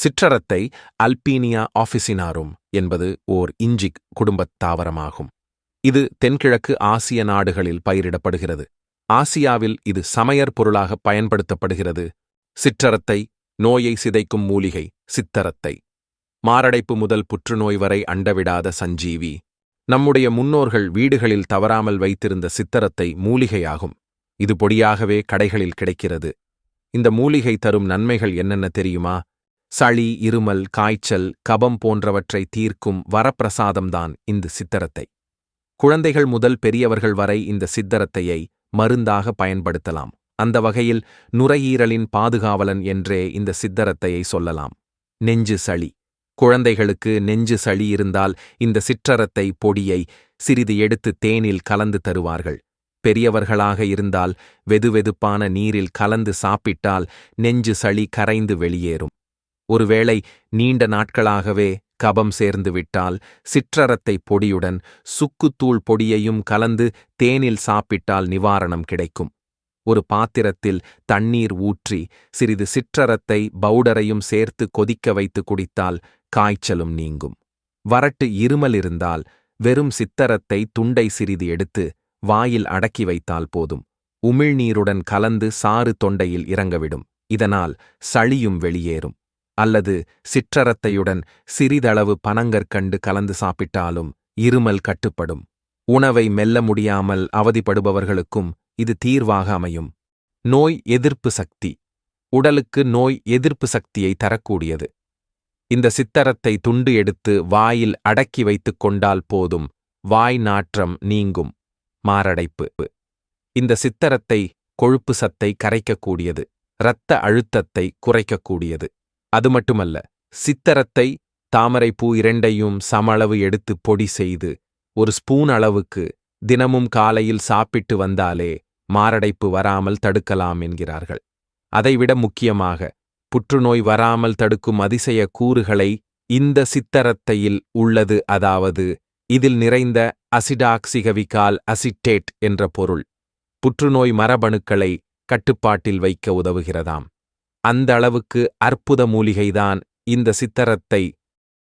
சிற்றரத்தை Albania ஆஃபிசினாரும் என்பது ஓர் இஞ்சிக் குடும்பத் தாவரமாகும். இது தென்கிழக்கு ஆசிய நாடுகளில் பயிரிடப்படுகிறது. ஆசியாவில் இது சமையற் பொருளாக பயன்படுத்தப்படுகிறது. சிற்றரத்தை நோயை சிதைக்கும் மூலிகை சித்தரத்தை மாரடைப்பு முதல் புற்றுநோய் வரை அண்டவிடாத சஞ்சீவி. நம்முடைய முன்னோர்கள் வீடுகளில் தவறாமல் வைத்திருந்த சித்தரத்தை மூலிகையாகும். இது பொடியாகவே கடைகளில் கிடைக்கிறது. இந்த மூலிகை தரும் நன்மைகள் என்னென்ன தெரியுமா? சளி இருமல் காய்ச்சல் கபம் போன்றவற்றை தீர்க்கும் வரப்பிரசாதம்தான் இந்த சித்தரத்தை. குழந்தைகள் முதல் பெரியவர்கள் வரை இந்த சித்தரத்தையை மருந்தாக பயன்படுத்தலாம். அந்த வகையில் நுரையீரலின் பாதுகாவலன் என்றே இந்த சித்தரத்தையை சொல்லலாம். நெஞ்சு சளி. குழந்தைகளுக்கு நெஞ்சு சளி இருந்தால் இந்த சிற்றரத்தை பொடியை சிறிது எடுத்து தேனில் கலந்து தருவார்கள். பெரியவர்களாக இருந்தால் வெதுவெதுப்பான நீரில் கலந்து சாப்பிட்டால் நெஞ்சு சளி கரைந்து வெளியேறும். ஒருவேளை நீண்ட நாட்களாகவே கபம் சேர்ந்து விட்டால் சிற்றரத்தை பொடியுடன் சுக்குத்தூள் பொடியையும் கலந்து தேனில் சாப்பிட்டால் நிவாரணம் கிடைக்கும். ஒரு பாத்திரத்தில் தண்ணீர் ஊற்றி சிறிது சிற்றரத்தை பவுடரையும் சேர்த்து கொதிக்க வைத்து குடித்தால் காய்ச்சலும் நீங்கும். வறட்டு இருமல் இருந்தால் வெறும் சித்தரத்தை துண்டை சிறிது எடுத்து வாயில் அடக்கி வைத்தால் போதும். உமிழ்நீருடன் கலந்து சாறு தொண்டையில் இறங்கவிடும். இதனால் சளியும் வெளியேறும். அல்லது சிற்றரத்தையுடன் சிறிதளவு பனங்கற்கண்டு கலந்து சாப்பிட்டாலும் இருமல் கட்டுப்படும். உணவை மெல்ல முடியாமல் அவதிப்படுபவர்களுக்கும் இது தீர்வாக அமையும். நோய் எதிர்ப்பு சக்தி. உடலுக்கு நோய் எதிர்ப்பு சக்தியை தரக்கூடியது. இந்த சித்தரத்தை துண்டு எடுத்து வாயில் அடக்கி வைத்துக் கொண்டால் போதும் வாய் நாற்றம் நீங்கும். மாரடைப்பு. இந்த சித்தரத்தை கொழுப்பு சத்தை கரைக்கக்கூடியது இரத்த அழுத்தத்தை குறைக்கக்கூடியது. அது மட்டுமல்ல சித்தரத்தை தாமரைப்பூ இரண்டையும் சமளவு எடுத்து பொடி செய்து ஒரு ஸ்பூன் அளவுக்கு தினமும் காலையில் சாப்பிட்டு வந்தாலே மாரடைப்பு வராமல் தடுக்கலாம் என்கிறார்கள். அதைவிட முக்கியமாக புற்றுநோய் வராமல் தடுக்கும் அதிசய கூறுகளை இந்த சித்தரத்தையில் உள்ளது அதாவது இதில் நிறைந்த அசிடாக்சிகவிகால் அசிட்டேட் என்ற பொருள் புற்றுநோய் மரபணுக்களை கட்டுப்பாட்டில் வைக்க உதவுகிறதாம். அந்த அளவுக்கு அற்புத மூலிகைதான் இந்த சித்தரத்தை